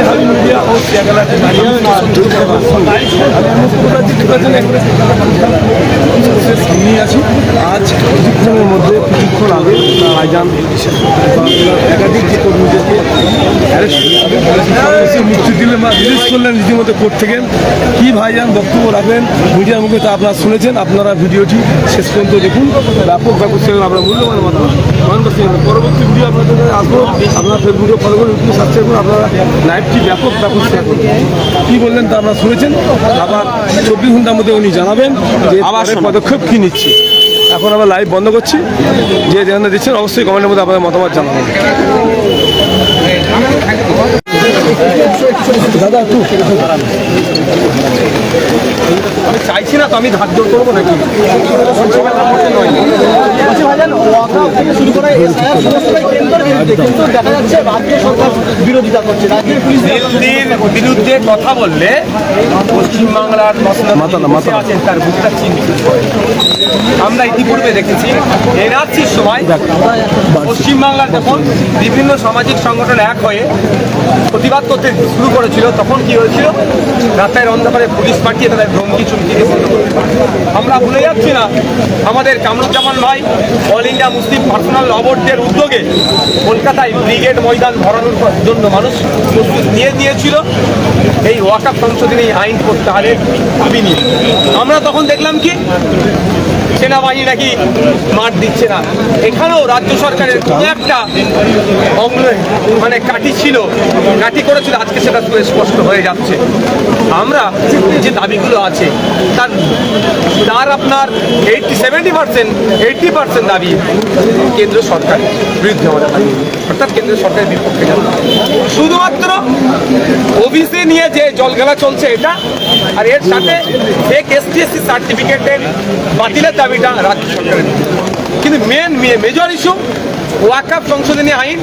হাবি মিডিয়া ও সিয়াগালা সামনে আছি আজ কিছুক্ষণের মধ্যে কিছুক্ষণ আগে ভাইজান একাধিক যে কর্মীদেরকে মুক্তি দিলেন বা রিলিজ করলেন রীতিমতো কোর্ট থেকে কি ভাইজান বক্তব্য রাখবেন মিডিয়ার মুখে তা আপনারা শুনেছেন আপনারা ভিডিওটি শেষ পর্যন্ত দেখুন ব্যাপক ব্যাপক সেখানে আপনারা মূল্যবান গ্রহণ পরবর্তী ভিডিও আপনাদের আসব আপনারা ফেসবুকে ফলো করুন সাবস্ক্রাইব করুন আপনারা লাইভটি ব্যাপক ব্যাপক শেয়ার করুন কী বললেন তা আপনারা শুনেছেন? আবার চব্বিশ ঘণ্টার মধ্যে উনি জানাবেন যে আবার পদক্ষেপ কী নিচ্ছে। এখন আমরা লাইভ বন্ধ করছি। যে যেখানে দিচ্ছেন অবশ্যই কমেন্টের মধ্যে আপনাদের মতামত জানাবেন। দাদা একটু। আমি চাইছি না তো আমি ধার করব নাকি? শুরু করে সমস্তটাই কেন্দ্রের বিরুদ্ধে কিন্তু দেখা যাচ্ছে রাজ্য সরকার বিরোধিতা করছে। রাজ্যের পুলিশ বিরোধীর বিরুদ্ধে কথা বললে পশ্চিমবাংলার মশলা আছেন তার বুকটা চিন্তিত করে। আমরা ইতিপূর্বে দেখেছি। এনআরসির সময় পশ্চিমবাংলার যখন বিভিন্ন সামাজিক সংগঠন এক হয়ে প্রতিবাদ করতে শুরু করেছিল তখন কি হয়েছিল? রাতের অন্ধকারে পুলিশ পাঠিয়ে তাদের ধমকি চুমকি। আমরা ভুলে যাচ্ছি না আমাদের কামরুজ্জামান ভাই all India Muslim personal law বোর্ডের উদ্যোগে কলকাতায় ব্রিগেড ময়দান ভরানোর জন্য মানুষ প্রস্তুত নিয়ে দিয়েছিল এই ওয়াকাপ সংশোধনী আইন প্রত্যাহারের দাবি নিয়ে। আমরা তখন দেখলাম কি? সেনাবাহিনী নাকি মাঠ দিচ্ছে না। এখানেও রাজ্য সরকারের কোনো একটা অঙ্গ মানে কাঠি ছিল, কাঠি করেছিল আজকে সেটা স্পষ্ট হয়ে যাচ্ছে। আমরা যে দাবিগুলো আছে, তার তার আপনার eighty seventy percent eighty percent দাবি কেন্দ্র সরকার বিরুদ্ধে আমাদের দাবি। অর্থাৎ কেন্দ্র সরকারের বিপক্ষে শুধুমাত্র ওবিসি নিয়ে যে জলগেলা চলছে এটা, আর এর সাথে ফেক এসটিএসসি সার্টিফিকেটের বাতিলের দাবিটা রাজ্য সরকারের কিন্তু মেন মেজর ইস্যু ওয়াকাপ সংশোধনী আইন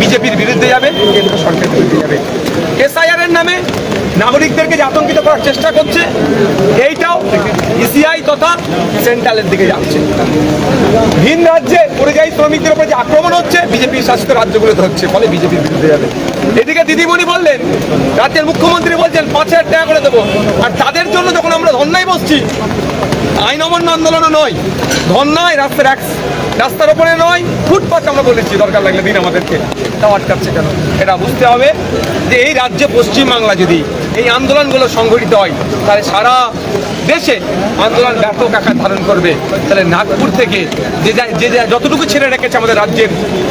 বিজেপির বিরুদ্ধে যাবে, কেন্দ্র সরকারের বিরুদ্ধে যাবে। এসআইআর এর নামে নাগরিকদেরকে যে আতঙ্কিত করার চেষ্টা করছে, এইটাও ইসিআই তথা সেন্ট্রালের দিকে যাচ্ছে। ভিন রাজ্যে পরিযায়ী শ্রমিকদের উপরে যে আক্রমণ হচ্ছে, বিজেপি শাসিত রাজ্যগুলোতে হচ্ছে ফলে বিজেপির বিরুদ্ধে যাবে। এদিকে দিদিমণি বললেন, রাজ্যের মুখ্যমন্ত্রী বলছেন, পাঁচ হাজার টাকা করে দেবো। আর তাদের জন্য যখন আমরা ধর্নায় বসছি আইন অমান্য আন্দোলনও নয়। ধর্নায় রাস্তার এক রাস্তার ওপরে নয় ফুটপাথ আমরা বলেছি দরকার লাগলে দিন আমাদেরকে। তাও আটকাচ্ছে কেন? এটা বুঝতে হবে যে এই রাজ্যে পশ্চিমবাংলা যদি এই আন্দোলনগুলো সংগঠিত হয়, তাহলে সারা দেশে আন্দোলন ব্যাপক আকার ধারণ করবে। তাহলে নাগপুর থেকে যে যা- যতটুকু ছেড়ে রেখেছে আমাদের রাজ্যের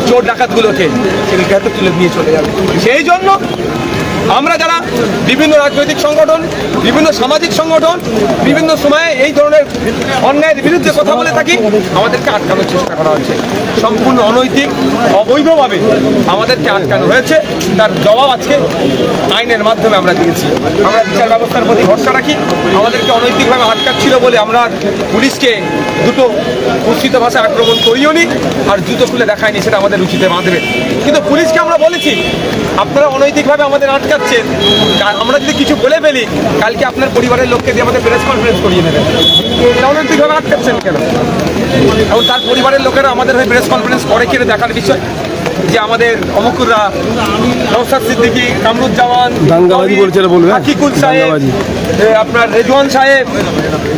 চোর ডাকাতগুলোকে, সেগুলোকে তুলে নিয়ে চলে যাবে। সেই জন্য আমরা যারা বিভিন্ন রাজনৈতিক সংগঠন, বিভিন্ন সামাজিক সংগঠন, বিভিন্ন সময়ে এই ধরনের অন্যায়ের বিরুদ্ধে কথা বলে থাকি, আমাদেরকে আটকানোর চেষ্টা করা হচ্ছে। সম্পূর্ণ অনৈতিক, অবৈধভাবে আমাদেরকে আটকানো হয়েছে। তার জবাব আজকে আইনের মাধ্যমে আমরা দিয়েছি। আমরা বিচার ব্যবস্থার প্রতি ভরসা রাখি। আমাদেরকে অনৈতিকভাবে আটকাচ্ছিল বলে আমরা পুলিশকে দুটো কুৎসিত ভাষায় আক্রমণ করিও নি আর জুতো খুলে দেখায়নি, সেটা আমাদের রুচিতে বাঁধবে কিন্তু পুলিশকে আমরা বলেছি, আপনারা অনৈতিকভাবে আমাদের আটকাচ্ছেন কা- আমরা যদি কিছু বলে ফেলি, কালকে আপনার পরিবারের লোককে দিয়ে আমাদের প্রেস কনফারেন্স করিয়ে নেবেন তাহলে অনৈতিকভাবে আটকাচ্ছেন কেন? এবং তার পরিবারের লোকেরা আমাদের হয়ে প্রেস কনফারেন্স করে কিনে দেখার বিষয়? যে আমাদের অমকুররা নৌসাদ সিদ্দিকি কামরুজ্জামান দাঙ্গাবাজি বলছে বলবে, হ্যাঁ? আকিকুল সাহেব। আপনার রেজওয়ান সাহেব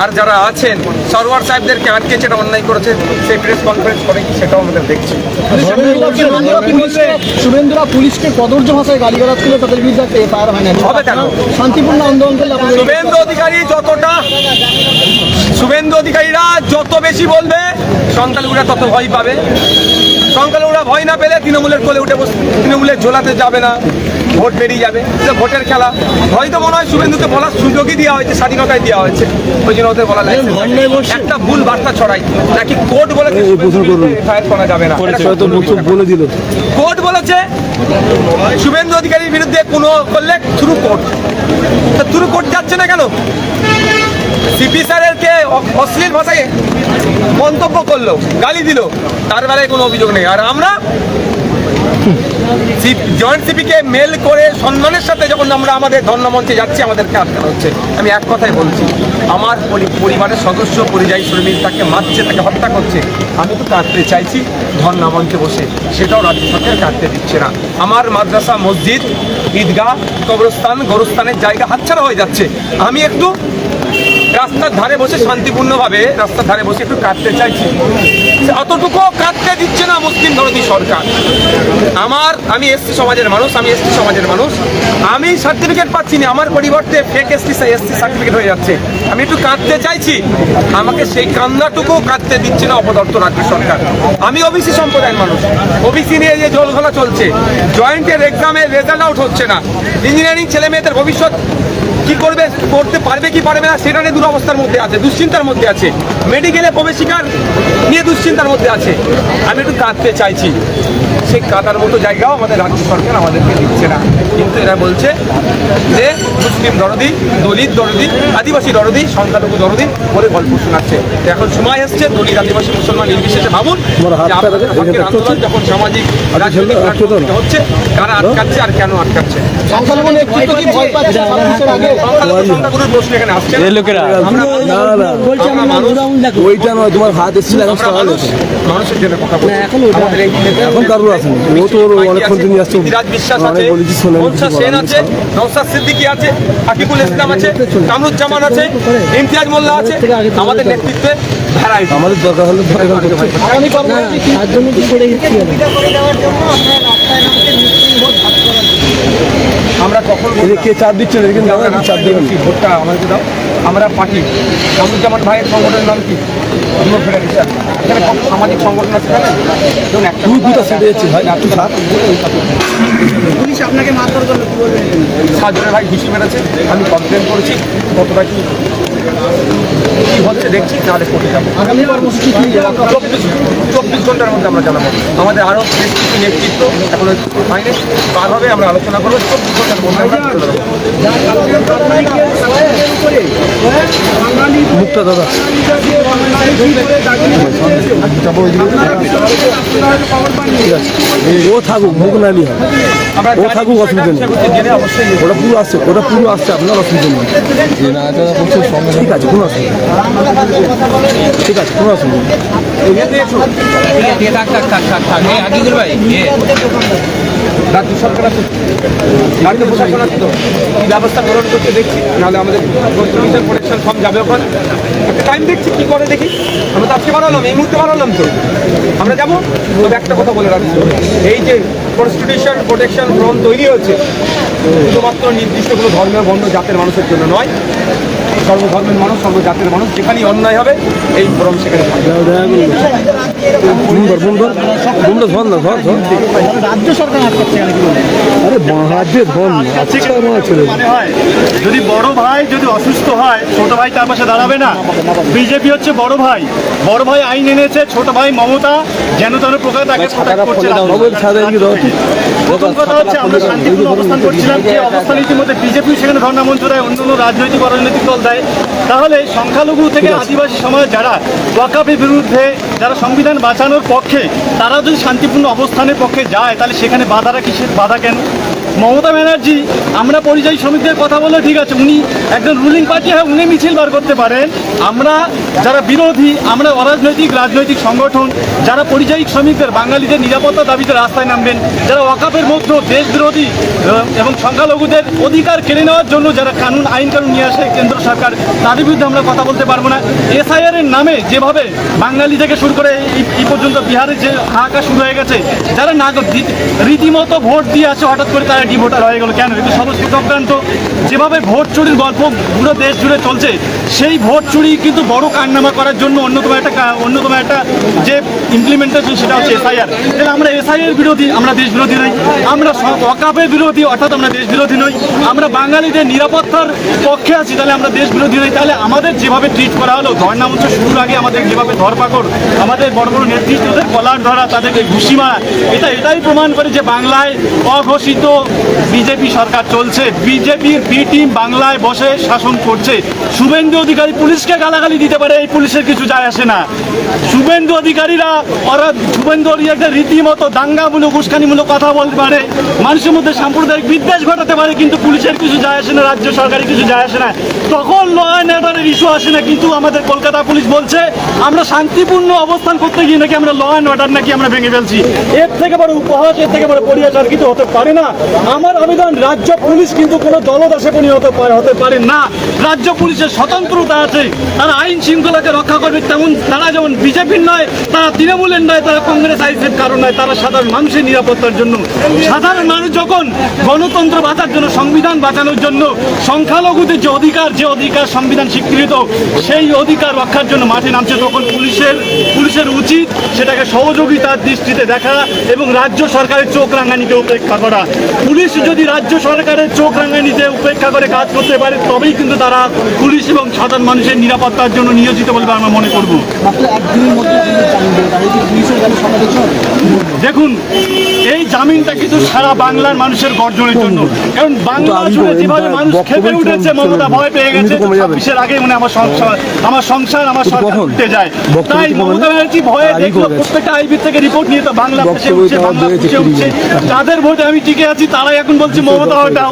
আর যারা আছেন সরওয়ার সাহেবদেরকে আটকে এটা অন্যায় করেছে সেই প্রেস কনফারেন্স করে কি সেটাও আমাদের দেখছি শুভেন্দুরা পুলিশকে কদর্য ভাষায় গালিগালাজ করলে তাদের বিরুদ্ধে একটা এফআইআর হয় না হবে কেন? শান্তিপূর্ণ আন্দোলন করলে শুভেন্দু অধিকারী যতটা শুভেন্দু অধিকারীরা যত বেশি বলবে সংখ্যালঘুরা তত ভয় পাবে সংখ্যালঘুরা ভয় না পেলে তৃণমূলের কোলে উঠে বসে তৃণমূলের ঝোলাতে যাবে না ভোট বেরিয়ে যাবে। এটা ভোটের খেলা। হয়তো মনে হয় শুভেন্দুকে বলার সুযোগই দেওয়া হয়েছে স্বাধীনতায় দেওয়া হয়েছে। ওই জন্য ওদের বলা লাগছে। একটা ভুল বার্তা ছড়াই। নাকি কোর্ট বলে। ফায়ার করা যাবে না। বলে দিল। কোর্ট বলেছে শুভেন্দু অধিকারীর বিরুদ্ধে কোনো করলে থ্রু কোর্ট। তা থ্রু কোর্ট যাচ্ছে না কেন? সিপি স্যারেরকে অশ্লীল ভাষায় মন্তব্য করল, গালি দিল। তার বেলায় কোনো অভিযোগ নেই। আর আমরা জয়েন্ট সিপিকে মেল করে সম্মানের সাথে যখন আমরা আমাদের ধর্ণমঞ্চে যাচ্ছি, আমাদেরকে আটকানো হচ্ছে। আমি এক কথাই বলছি, আমার পরিবারের সদস্য, পরিযায়ী শ্রমিক তাকে মারছে, তাকে হত্যা করছে। আমি তো কাটতে চাইছি ধর্ণা মঞ্চে বসে। সেটাও রাজ্য সরকার কাটতে দিচ্ছে না। আমার মাদ্রাসা, মসজিদ, ঈদগাহ, কবরস্থান, গরুস্থানের জায়গা হাতছাড়া হয়ে যাচ্ছে। আমি একটু রাস্তার ধারে বসে শান্তিপূর্ণভাবে রাস্তার ধারে বসে একটু কাটতে চাইছি। অতটুকু কাটতে দিচ্ছে না মুসলিম ধরতি সরকার। আমার, আমি এসটি সমাজের মানুষ, আমি এসটি সমাজের মানুষ। আমি সার্টিফিকেট পাচ্ছি না, আমার পরিবর্তে ফেক এসটি এসটি সার্টিফিকেট হয়ে যাচ্ছে। আমি একটু কাঁদতে চাইছি। আমাকে সেই কান্নাটুকু কাঁদতে দিচ্ছে না অপদর্থ রাজ্য সরকার। আমি ওবিসি সম্প্রদায়ের মানুষ। ওবিসি নিয়ে যে জলঘোলা চলছে। জয়েন্টের এক্সামে রেজাল্ট আউট হচ্ছে না। ইঞ্জিনিয়ারিং ছেলে মেয়েদের ভবিষ্যৎ কি করবে, করতে পারবে কি পারবে না, সেটা নিয়ে দুরবস্থার মধ্যে আছে, দুশ্চিন্তার মধ্যে আছে। মেডিকেলে প্রবেশিকার নিয়ে দুশ্চিন্তার মধ্যে আছে। আমি একটু কাঁদতে চাইছি। সেই কাঁদার মতো জায়গাও আমাদের রাজ্য সরকার আমাদেরকে দিচ্ছে না। কিন্তু এরা বলছে যে মুসলিম দরদি দলিত দরদি আদিবাসী দরদি সংখ্যালঘু দরদি বলে গল্প শোনাচ্ছে। এখন সময় এসছে দলিত আদিবাসী মুসলমান নির্বিশেষে ভাবুন আন্দোলন যখন সামাজিক আচ্ছা, রাজনৈতিক হচ্ছে কারা আটকাচ্ছে আর কেন আটকাচ্ছে? সংখ্যালঘু নেতৃত্ব কি ভয় পাচ্ছে? প্রশ্ন এখানে আসছে। লোকেরা। আমরা না না আমরা মানুষ ওইটা নয় তোমার হাত এসেছিল এখন আমরা মানুষের জন্য কথা বলছি। আমাদের এই এখন কারোর আসেনি ও তো অনেকক্ষণ তিনি আসছে। বিশ্বাস অনেক আছে। বলেছি শোনেন। মনসা সেন আছে নৌসাদ সিদ্দিকী আছে আকিবুল ইসলাম আছে কামরুজ্জামান আছে ইমতিয়াজ মোল্লা আছে আমাদের নেতৃত্বে ভ্যারাইটি আমাদের দরকার হলে কি? আমরা কখন কে চাপ দিচ্ছে না কিন্তু আমরা আমরা চাপ রাস্তায় দেবেন। বেরোচ্ছি, ভোটটা আমাদেরকে দাও। আমরা পার্টি। কামরুজ্জামান ভাইয়ের সংগঠনের নাম কি? যুব ফেডারেশন এখানে কত সামাজিক সংগঠন আছে জানেন ধরুন একটা দুটো সিটে তুই পুলিশ আপনাকে মারধর করল কি বলবেন সাজনের ভাই ঘুষি মেরেছে আমি কমপ্লেন করেছি কতটা কি কি হচ্ছে দেখছি তাহলে করতে যাব। আগামী কর্মসূচি ঘণ্টার মধ্যে আমরা জানাব। আমাদের আরও বেশ কিছু নেতৃত্ব এখনও হয়নি। পার হবে আমরা আলোচনা করব চব্বিশ ঘণ্টার মধ্যে দাদা। আছে। ও থাকুক মুখ হয় ও থাকুক, অসুবিধা নেই। ওটা পুরো আসছে ওটা পুরো আসছে আপনার অসুবিধা নেই। ঠিক আছে কোনো অসুবিধা। ঠিক আছে কোনো অসুবিধা রাজ্য সরকার আছে। রাজ্য ব্যবস্থা গ্রহণ করতে দেখছি, নাহলে আমাদের প্রোটেকশন ফর্ম যাবে একটা টাইম দেখছি কি করে দেখি। আমরা তো আজকে এই মুহূর্তে তো। আমরা যাব? একটা কথা বলে রাখছি। এই যে কনস্টিটিউশন প্রোটেকশন ফর্ম তৈরি হয়েছে, শুধুমাত্র নির্দিষ্ট কোনো ধর্মীয় বর্ণ জাতের মানুষের জন্য নয় সর্বধর্মের মানুষ সর্বজাতের মানুষ যেখানেই অন্যায় হবে এই ফর্ম সেখানে রাজ্য সরকার আরে আচ্ছা মানে যদি বড় ভাই যদি অসুস্থ হয় ছোট ভাই তার পাশে দাঁড়াবে না। বিজেপি হচ্ছে বড় ভাই। বড় ভাই আইন এনেছে ছোট ভাই মমতা যেন তেন প্রকার তাকে দাও। প্রথম কথা হচ্ছে আমরা শান্তিপূর্ণ অবস্থান করছিলাম যে অবস্থান ইতিমধ্যে বিজেপি সেখানে ধর্ণা মঞ্চ দেয় অন্য অন্য রাজনৈতিক অরাজনৈতিক দল দেয়। তাহলে সংখ্যালঘু থেকে আদিবাসী সমাজ যারা ওয়াকাপের বিরুদ্ধে যারা সংবিধান বাঁচানোর পক্ষে তারা যদি শান্তিপূর্ণ অবস্থানের পক্ষে যায় তাহলে সেখানে বাধারা কিসের বাধা কেন? মমতা ব্যানার্জি, আমরা পরিযায়ী শ্রমিকদের কথা বলে ঠিক আছে, উনি একজন রুলিং পার্টি হয় উনি মিছিল বার করতে পারেন। আমরা যারা বিরোধী, আমরা অরাজনৈতিক, রাজনৈতিক সংগঠন, যারা পরিযায়ী শ্রমিকদের, বাঙালিদের নিরাপত্তা দাবিতে রাস্তায় নামবেন, যারা ওয়াকাপের মধ্যে দেশ বিরোধী এবং সংখ্যালঘুদের অধিকার কেড়ে নেওয়ার জন্য যারা কানুন, আইন কানুন নিয়ে আসে কেন্দ্র সরকার, তাদের বিরুদ্ধে আমরা কথা বলতে পারব না। এসআইআর এর নামে যেভাবে বাঙালি থেকে শুরু করে এই পর্যন্ত বিহারে যে হাহাকার শুরু হয়ে গেছে, যারা নাগরিক, রীতিমতো ভোট দিয়ে আছে হঠাৎ করে তারা ডিভোটার হয়ে গেল কেন? এটা সমস্ত চক্রান্ত। যেভাবে ভোট চুরির গল্প পুরো দেশ জুড়ে চলছে, সেই ভোট চুরি কিন্তু বড় কারনামা করার জন্য অন্যতম একটা অন্যতম একটা যে ইমপ্লিমেন্টেশন সেটা হচ্ছে এসআইআর তাহলে আমরা এসআইআর বিরোধী, আমরা দেশ বিরোধী নই। আমরা অকাপের বিরোধী, অর্থাৎ আমরা দেশ বিরোধী নই। আমরা বাঙালিদের নিরাপত্তার পক্ষে আছি, তাহলে আমরা দেশ বিরোধী নই। তাহলে আমাদের যেভাবে ট্রিট করা হলো, ধর্ণা মঞ্চ শুরুর আগে আমাদের যেভাবে ধরপাকড়, আমাদের বড় বড় নেতৃত্বদের কলার ধরা, তাদেরকে ঘুষি মারা, এটা এটাই প্রমাণ করে যে বাংলায় অঘোষিত বিজেপি সরকার চলছে, বিজেপির বি টিম বাংলায় বসে শাসন করছে। শুভেন্দু অধিকারী পুলিশকে গালাগালি দিতে পারে, এই পুলিশের কিছু যায় আসে না। শুভেন্দু অধিকারীরা ওরা শুভেন্দু অধিকারীদের রীতিমতো দাঙ্গামূলক, উস্কানিমূলক কথা বলতে পারে। মানুষের মধ্যে সাম্প্রদায়িক বিদ্বেষ ঘটাতে পারে, কিন্তু পুলিশের কিছু যায় আসে না, রাজ্য সরকারের কিছু যায় আসে না। তখন ল অ্যান্ড অর্ডারের ইস্যু আসে না, কিন্তু আমাদের কলকাতা পুলিশ বলছে, আমরা শান্তিপূর্ণ অবস্থান করতে গিয়ে নাকি আমরা ল অ্যান্ড অর্ডার নাকি আমরা ভেঙে ফেলছি। এর থেকে বড় উপহাস, এর থেকে বড় পরিহাস আর কিছু হতে পারে না। আমার আবেদন, রাজ্য পুলিশ কিন্তু কোনো দলদাসে পরিণত হতে পারে না। রাজ্য পুলিশের স্বতন্ত্রতা আছে। তারা আইন শৃঙ্খলাকে রক্ষা করবে তেমন তারা যেমন বিজেপির নয়, তারা তৃণমূলের নয়, তারা কংগ্রেস আইসের কারণ নয়, তারা সাধারণ মানুষের নিরাপত্তার জন্য। সাধারণ মানুষ যখন গণতন্ত্র বাঁচার জন্য, সংবিধান বাঁচানোর জন্য, সংখ্যালঘুদের যে অধিকার যে অধিকার সংবিধান স্বীকৃত, সেই অধিকার রক্ষার জন্য মাঠে নামছে, তখন পুলিশের পুলিশের উচিত সেটাকে সহযোগিতার দৃষ্টিতে দেখা এবং রাজ্য সরকারের চোখ রাঙানিকে উপেক্ষা করা। পুলিশ যদি রাজ্য সরকারের চোখ রাঙানিতে উপেক্ষা করে কাজ করতে পারে তবেই কিন্তু তারা পুলিশ এবং সাধারণ মানুষের নিরাপত্তার জন্য নিয়োজিত বলে আমরা মনে করব। দেখুন এই জামিনটা কিন্তু সারা বাংলার মানুষের গর্জনের জন্য। কারণ বাংলা জুড়ে যেভাবে মানুষ খেপে উঠেছে মমতা ভয় পেয়ে গেছে ছাব্বিশের আগে মানে আমার সংসার আমার সংসার আমার সরকার? উঠতে যায়। তাই মমতা ব্যানার্জি ভয়ে দেখল প্রত্যেকটা আইবি থেকে রিপোর্ট নিয়ে তো বাংলা উঠছে তো বাংলা উঠছে। কুড়ি যাদের ভোটে আমি টিকে আছি তারাই এখন বলছে মমতা হটাও।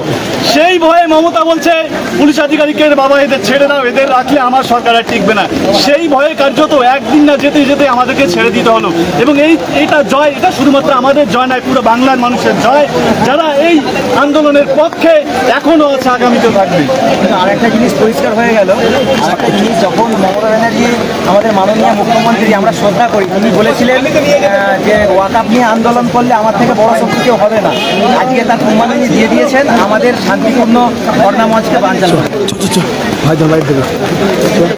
সেই ভয়ে মমতা বলছে পুলিশ আধিকারিকের বাবা এদের ছেড়ে দাও এদের রাখলে আমার সরকার আর টিকবে না। সেই ভয়ে কার্যত একদিন না যেতে যেতে আমাদেরকে ছেড়ে দিতে হলো। এবং এই এটা জয় এটা শুধুমাত্র আমাদের জয় নয় পুরো বাংলার মানুষের জয়। যারা এই আন্দোলনের পক্ষে এখনও আছে আগামীতেও থাকবে। আরেকটা জিনিস পরিষ্কার হয়ে গেল। আরেকটা জিনিস যখন মমতা ব্যানার্জি আমাদের মাননীয় মুখ্যমন্ত্রী আমরা শ্রদ্ধা করি উনি বলেছিলেন যে ওয়াকাপ নিয়ে আন্দোলন করলে আমার থেকে বড় শক্তি কেউ হবে না। আজকে তার উনি দিয়ে দিয়েছেন আমাদের শান্তিপূর্ণ ধর্ণা মঞ্চকে বাঞ্চাল ভাই